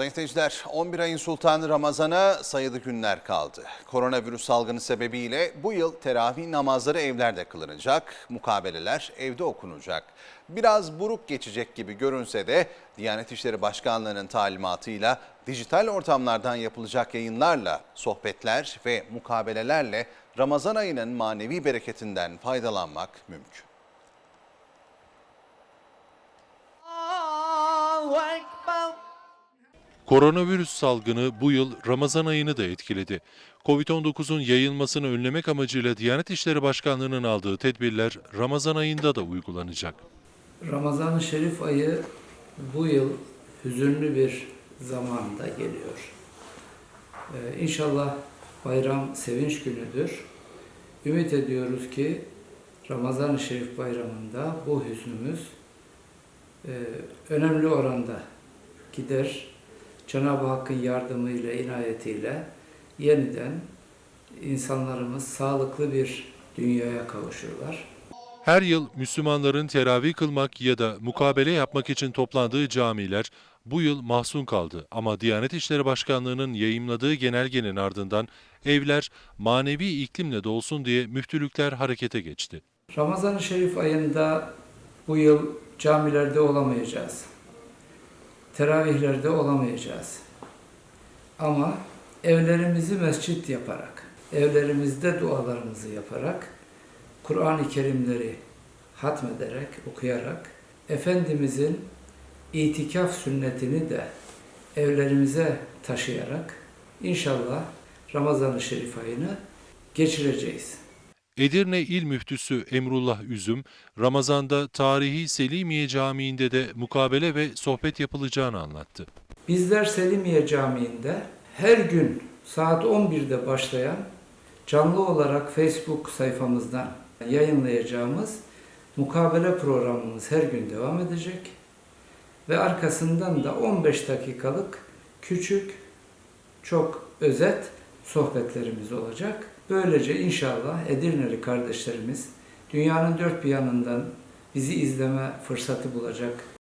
Sayın seyirciler, 11 ayın sultanı Ramazan'a sayılı günler kaldı. Koronavirüs salgını sebebiyle bu yıl teravih namazları evlerde kılınacak, mukabeleler evde okunacak. Biraz buruk geçecek gibi görünse de Diyanet İşleri Başkanlığı'nın talimatıyla dijital ortamlardan yapılacak yayınlarla, sohbetler ve mukabelelerle Ramazan ayının manevi bereketinden faydalanmak mümkün. Koronavirüs salgını bu yıl Ramazan ayını da etkiledi. Covid-19'un yayılmasını önlemek amacıyla Diyanet İşleri Başkanlığı'nın aldığı tedbirler Ramazan ayında da uygulanacak. Ramazan-ı Şerif ayı bu yıl hüzünlü bir zamanda geliyor. Ee, inşallah bayram sevinç günüdür. Ümit ediyoruz ki Ramazan-ı Şerif bayramında bu hüznümüz e, önemli oranda gider. Cenab-ı Hakk'ın yardımıyla, inayetiyle yeniden insanlarımız sağlıklı bir dünyaya kavuşurlar. Her yıl Müslümanların teravih kılmak ya da mukabele yapmak için toplandığı camiler bu yıl mahzun kaldı. Ama Diyanet İşleri Başkanlığı'nın yayımladığı genelgenin ardından evler manevi iklimle dolsun diye müftülükler harekete geçti. Ramazan-ı Şerif ayında bu yıl camilerde olamayacağız. Teravihlerde olamayacağız. Ama evlerimizi mescit yaparak, evlerimizde dualarımızı yaparak, Kur'an-ı Kerimleri hatmederek, okuyarak, Efendimizin itikaf sünnetini de evlerimize taşıyarak inşallah Ramazan-ı Şerif ayını geçireceğiz. Edirne İl Müftüsü Emrullah Üzüm, Ramazan'da tarihi Selimiye Camii'nde de mukabele ve sohbet yapılacağını anlattı. Bizler Selimiye Camii'nde her gün saat 11'de başlayan canlı olarak Facebook sayfamızdan yayınlayacağımız mukabele programımız her gün devam edecek. Ve arkasından da 15 dakikalık küçük, çok özet sohbetlerimiz olacak. Böylece inşallah Edirneli kardeşlerimiz dünyanın dört bir yanından bizi izleme fırsatı bulacak